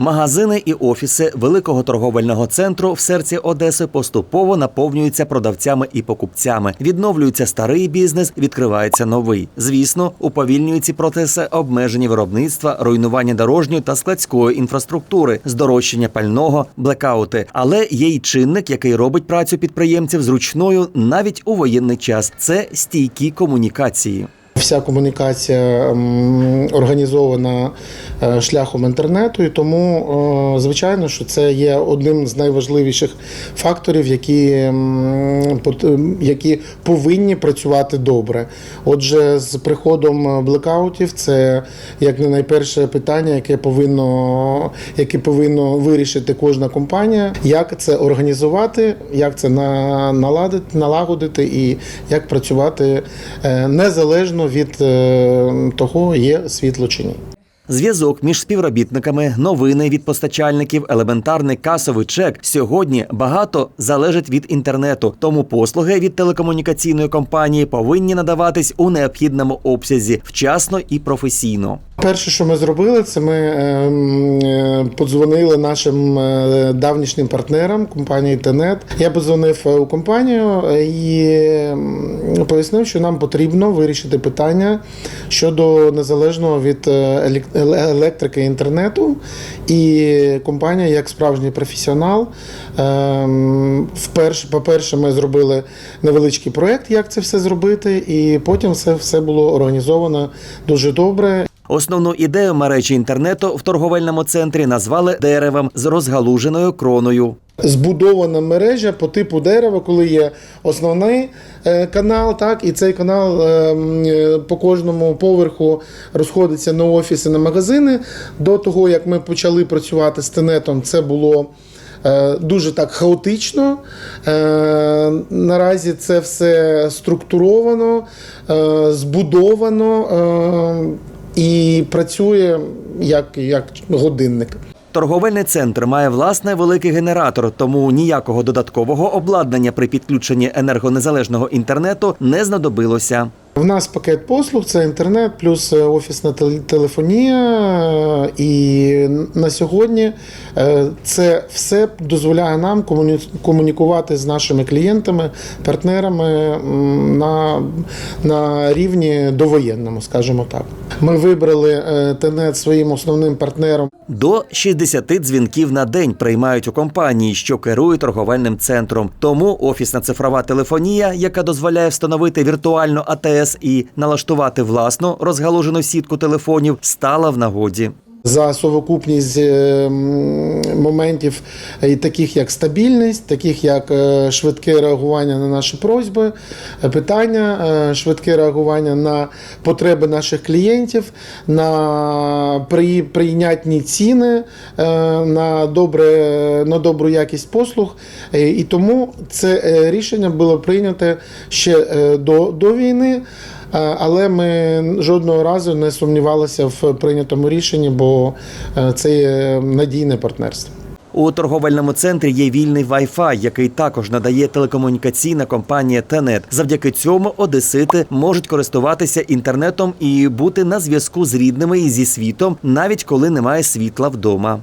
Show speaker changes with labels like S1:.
S1: Магазини і офіси великого торговельного центру в серці Одеси поступово наповнюються продавцями і покупцями. Відновлюється старий бізнес, відкривається новий. Звісно, уповільнюють ці процеси обмежені виробництва, руйнування дорожньої та складської інфраструктури, здорожчання пального, блекаути. Але є й чинник, який робить працю підприємців зручною навіть у воєнний час. Це стійкі комунікації.
S2: Вся комунікація організована е, шляхом інтернету, і тому, е, звичайно, що це є одним з найважливіших факторів, які, які повинні працювати добре. Отже, з приходом блекаутів це як не найперше питання, яке повинно, яке повинно вирішити кожна компанія, як це організувати, як це на- наладити, налагодити і як працювати е, незалежно від е, того, є світло чи ні.
S1: Зв'язок між співробітниками, новини від постачальників, елементарний касовий чек сьогодні багато залежить від інтернету. Тому послуги від телекомунікаційної компанії повинні надаватись у необхідному обсязі, вчасно і професійно.
S2: Перше, що ми зробили, це ми е, м, е, подзвонили нашим е, давнішнім партнерам компанії Тенет. Я подзвонив е, у компанію і пояснив, що нам потрібно вирішити питання щодо незалежного від е, елек- еле- електрики інтернету. І компанія, як справжній професіонал, е, вперше, по-перше, ми зробили невеличкий проект, як це все зробити, і потім все, все було організовано дуже добре.
S1: Основну ідею мережі інтернету в торговельному центрі назвали деревом з розгалуженою кроною.
S2: Збудована мережа по типу дерева, коли є основний е, канал, так і цей канал е, е, по кожному поверху розходиться на офіси, на магазини. До того як ми почали працювати з тенетом, це було. е, Дуже так хаотично. Наразі це все структуровано, збудовано і працює як, як годинник.
S1: Торговельний центр має власний великий генератор, тому ніякого додаткового обладнання при підключенні енергонезалежного інтернету не знадобилося.
S2: У нас пакет послуг це інтернет, плюс е, офісна тел- телефонія. І на сьогодні е, це все дозволяє нам комуні- комунікувати з нашими клієнтами, партнерами на, на рівні довоєнному, скажімо так. Ми вибрали е, Тенет своїм основним партнером.
S1: До 60 дзвінків на день приймають у компанії, що керує торговельним центром. Тому офісна цифрова телефонія, яка дозволяє встановити віртуальну АТС і налаштувати власну розгалужену сітку телефонів, стала в нагоді.
S2: За совокупність е, моментів, таких як стабільність, таких як е, швидке реагування на наші просьби, е, питання, швидке реагування на потреби наших клієнтів, на при- прийнятні ціни, на, добре, на добру якість послуг. І тому це рішення було прийнято ще до, до війни. Е, Але ми жодного разу не сумнівалися в прийнятому рішенні, бо е, це є надійне партнерство.
S1: У торговельному центрі є вільний Wi-Fi, який також надає телекомунікаційна компанія Тенет. Завдяки цьому одесити можуть користуватися інтернетом і бути на зв'язку з рідними і зі світом, навіть коли немає світла вдома.